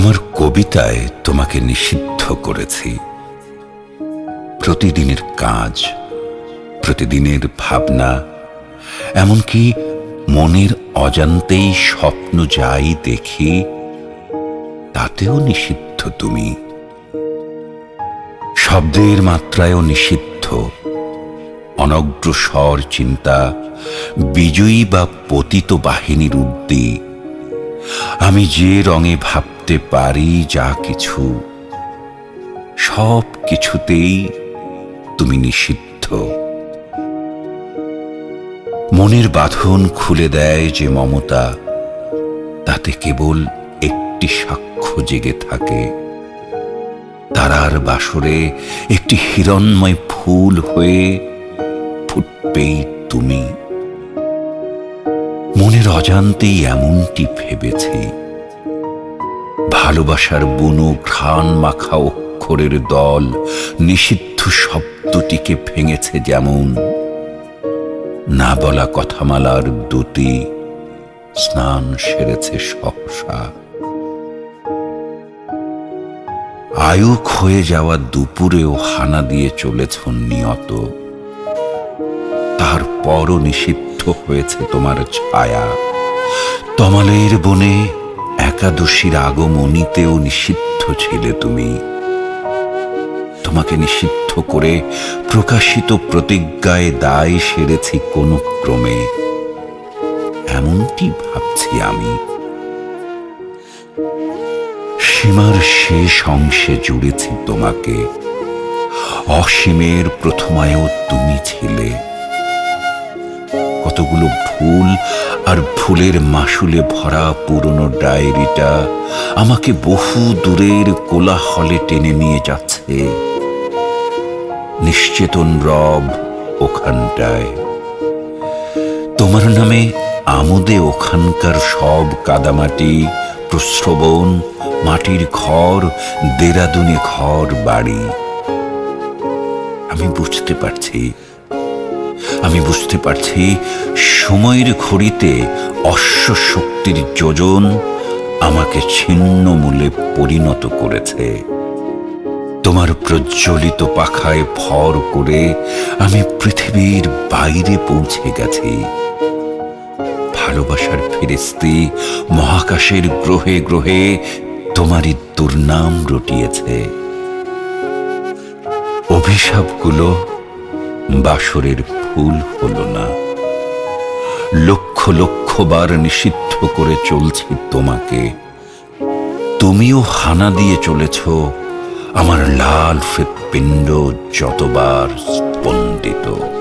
আমার কবিতায় তোমাকে নিষিদ্ধ করেছি। প্রতিদিনের কাজ, প্রতিদিনের ভাবনা, এমনকি মনের অজান্তেই স্বপ্ন যাই দেখি, তাতেও নিষিদ্ধ তুমি। শব্দের মাত্রায়ও নিষিদ্ধ। অনগ্রসর চিন্তা, বিজয়ী বা পতিত বাহিনীর উদ্দি। আমি যে রঙে ভাবতে পারি যা কিছু, সব কিছুতেই তুমি নিষিদ্ধ। মনের বাঁধন খুলে দেয় যে মমতা, তাতে কেবল একটি সাক্ষ্য জেগে থাকে। তারার বাসরে একটি হিরণময় ফুল হয়ে ফুটবেই তুমি। মনের অজান্তেই এমনটি ভেবেছি। ভালোবাসার বুনো ঘ্রাণ মাখা অক্ষরের দল নিষিদ্ধ শব্দটিকে ভেঙেছে যেমন না বলা কথামালার দুটি স্নান সেরেছে সহসা আয়ু ক্ষয়ে যাওয়া দুপুরেও হানা দিয়ে চলেছ নিয়ত। তারপরও নিষিদ্ধ হয়েছে তোমার ছায়া। তমালের বনে একাদশীর আগমনীতেও নিষিদ্ধ ছিলে তুমি। তোমাকে নিষিদ্ধ করে প্রকাশিত প্রতিজ্ঞায় দায় সেরেছি কোন ক্রমে। এমনটি ভাবছি আমি। সীমার শেষ অংশে জুড়েছি তোমাকে। অসীমের প্রথমায়ও তুমি ছিলে। কতগুলো ভুল আর ভুলের মাসুলে ভরা পুরনো ডায়েরিটা আমাকে বহু দূরের কোলাহলে টেনে নিয়ে যাচ্ছে। নিশ্চেতন রব ওখানটায়। তোমার নামে আমোদে ওখানকার সব কাদামাটি প্রশ্রবণ মাটির ঘর, দেরাদুনে ঘর, বাড়ি। আমি বুঝতে পারছি আমি বুঝতে পারছি সময়ের ঘড়িতে অশ্ব শক্তির যোজন আমাকে ছিন্ন মূলে পরিণত করেছে। তোমার প্রজ্বলিত পাখায় ভর করে আমি পৃথিবীর বাইরে পৌঁছে গেছি। ভালোবাসার ফেরিস্তি মহাকাশের গ্রহে গ্রহে তোমারই দুর্নাম রটিয়েছে। অভিশাপগুলো বাসরের ফুল হল না। লক্ষ লক্ষ বার নিষিদ্ধ করে চলছি তোমাকে। তুমিও হানা দিয়ে চলেছ। আমার লাল হৃৎপিণ্ড যতবার স্পন্দিত।